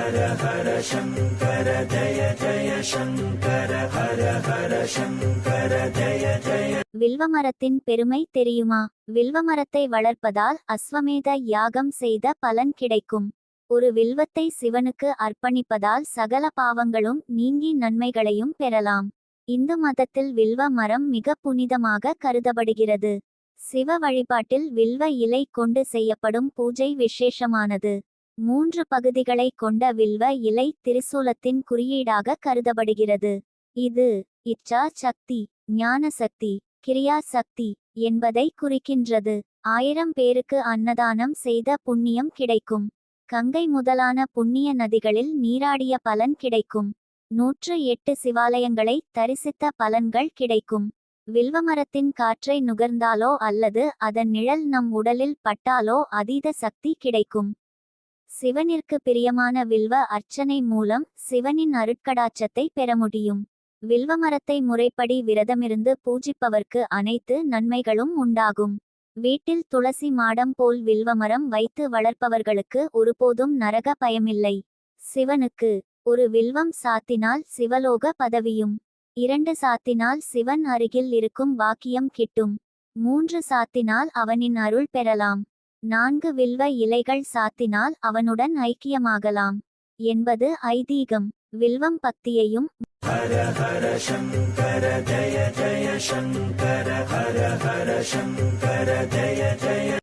ஹர ஹர சங்கர ஜய ஜய சங்கர ஹர ஹர சங்கர ஜய ஜய வில்வமரத்தின் பெருமை தெரியுமா? வில்வமரத்தை வளர்ப்பதால் அஸ்வமேத யாகம் செய்த பலன் கிடைக்கும். ஒரு வில்வத்தை சிவனுக்கு அர்ப்பணிப்பதால் சகல பாவங்களும் நீங்கி நன்மைகளையும் பெறலாம். இந்து மதத்தில் வில்வ மரம் மிக புனிதமாக கருதப்படுகிறது. சிவ வழிபாட்டில் வில்வ இலை கொண்டு செய்யப்படும் பூஜை விசேஷமானது. மூன்று பகுதிகளை கொண்ட வில்வ இலை திரிசூலத்தின் குறியீடாக கருதப்படுகிறது. இது இச்சா சக்தி ஞான சக்தி கிரியா சக்தி என்பதை குறிக்கின்றது. ஆயிரம் பேருக்கு அன்னதானம் செய்த புண்ணியம் கிடைக்கும். கங்கை முதலான புண்ணிய நதிகளில் நீராடிய பலன் கிடைக்கும். நூற்று எட்டு சிவாலயங்களை தரிசித்த பலன்கள் கிடைக்கும். வில்வமரத்தின் காற்றை நுகர்ந்தாலோ அல்லது அதன் நிழல் நம் உடலில் பட்டாலோ அதீத சக்தி கிடைக்கும். சிவனிற்கு பிரியமான வில்வ அர்ச்சனை மூலம் சிவனின் அருட்கடாச்சத்தை பெற முடியும். வில்வமரத்தை முறைப்படி விரதமிருந்து பூஜிப்பவர்க்கு அனைத்து நன்மைகளும் உண்டாகும். வீட்டில் துளசி மாடம் போல் வில்வமரம் வைத்து வளர்ப்பவர்களுக்கு ஒருபோதும் நரக பயமில்லை. சிவனுக்கு ஒரு வில்வம் சாத்தினால் சிவலோக பதவியும் இரண்டு சாத்தினால் சிவன் அருகில் இருக்கும் வாக்கியம் கிட்டும் மூன்று சாத்தினால் அவனின் அருள் பெறலாம். நான்கு வில்வ இலைகள் சாத்தினால் அவனுடன் ஐக்கியமாகலாம். என்பது ஐதீகம். வில்வம் பக்தியையும் ஹர ஹர சங்கர ஜய ஜய சங்கர ஹர ஹர சங்கர ஜய ஜய